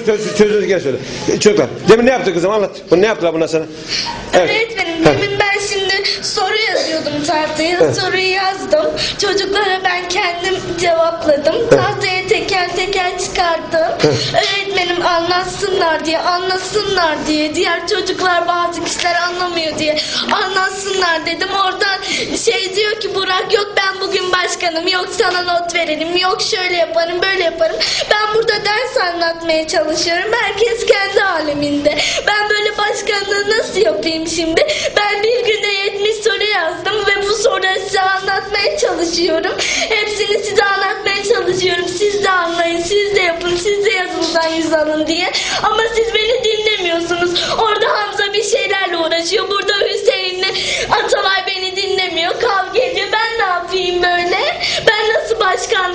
Söz, sözünüzü gel söyle. Çocuklar demin ne yaptı kızım anlat. Bunu ne yaptılar bunlar sana? Öğretmenim Heh. demin ben şimdi soru yazıyordum tahtaya. Soruyu yazdım. Çocuklara ben kendim cevapladım. Tahtaya teker teker çıkarttım. Öğretmenim anlatsınlar diye, anlasınlar diye. Diğer çocuklar bazı kişiler anlamıyor diye anlatsınlar dedim. Oradan şey diyor ki Burak yok ben bugün başkanım. Yok sana not verelim. Yok şöyle yaparım böyle yaparım. Ben burada ders anlatmaya çalışıyorum. Herkes kendi aleminde. Ben böyle başkanlığı nasıl yapayım şimdi? Ben bir günde 70 soru yazdım ve bu soruları size anlatmaya çalışıyorum. Hepsini size anlatmaya çalışıyorum. Siz de anlayın, siz de yapın, siz de yazılıdan yüz alın diye. Ama siz beni dinlemiyorsunuz. Orada Hamza bir şeylerle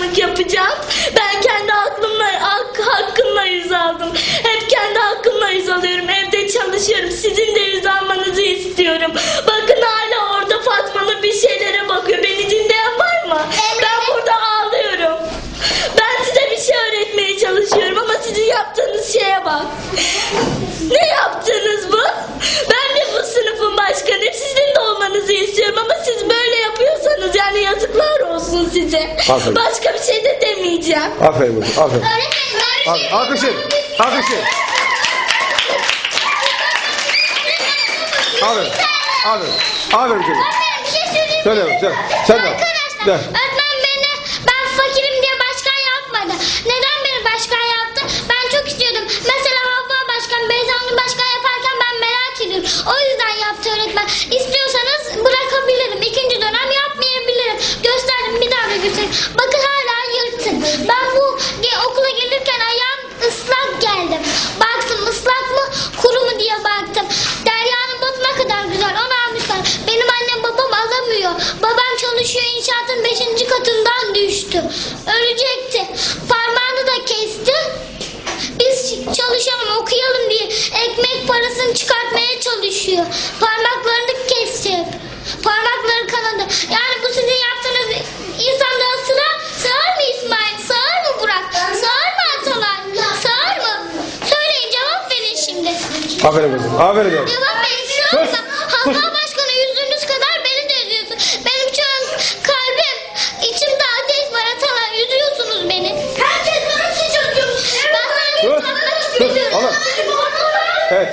başkanlık yapacağım? Ben kendi aklımla, hak, hakkımla yüz aldım. Hep kendi hakkımla yüz alıyorum. Evde çalışıyorum. Sizin de yüz almanızı istiyorum. Bakın hala orada Fatmalı bir şeylere bakıyor. Beni dinleyen var mı? Ben burada ağlıyorum. Ben size bir şey öğretmeye çalışıyorum ama sizin yaptığınız şeye bak. Ne size. Aferin. Başka bir şey de demeyeceğim. Aferin kızım aferin. Öğretmenim, Al- Alkışın. Alkışın. Aferin. Aferin. Aferin kızım. Bir şey söyleyeyim. Söyle mi? sen. Sen de. Arkadaşlar öğretmen beni ben fakirim diye başkan yapmadı. Neden beni başkan yaptı? Ben çok istiyordum. Mesela Havva başkan, Beyzanlı başkan yaparken ben merak ediyorum. O yüzden yaptı öğretmen. İstiyorsanız Göstereyim. Bakın hala yırtık. Ben bu okula gelirken ayağım ıslak geldim. Baktım ıslak mı kuru mu diye baktım. Derya'nın botu ne kadar güzel onu almışlar. Benim annem babam alamıyor. Babam çalışıyor inşaatın 5. katından düştü. Ölecekti. Parmağını da kesti. Biz çalışalım okuyalım diye ekmek parasını çıkartmaya çalışıyor. Parmaklarını kesecek. Parmakları kanadı. Yani bu sizin yaptığınız insanlığa sığar, sığar mı İsmail? Sığar mı Burak? Sığar mı Atalay? Sığar mı? Söyleyin cevap verin şimdi. Aferin kızım. Aferin kızım. Cevap verin. Sığar Sus, başkanı yüzünüz kadar beni de üzüyorsun. Benim şu an kalbim, içimde ateş var Atalay. Üzüyorsunuz beni. Herkes bana sıçratıyor. Ben Sus. sana Sus. Oğlum. Evet.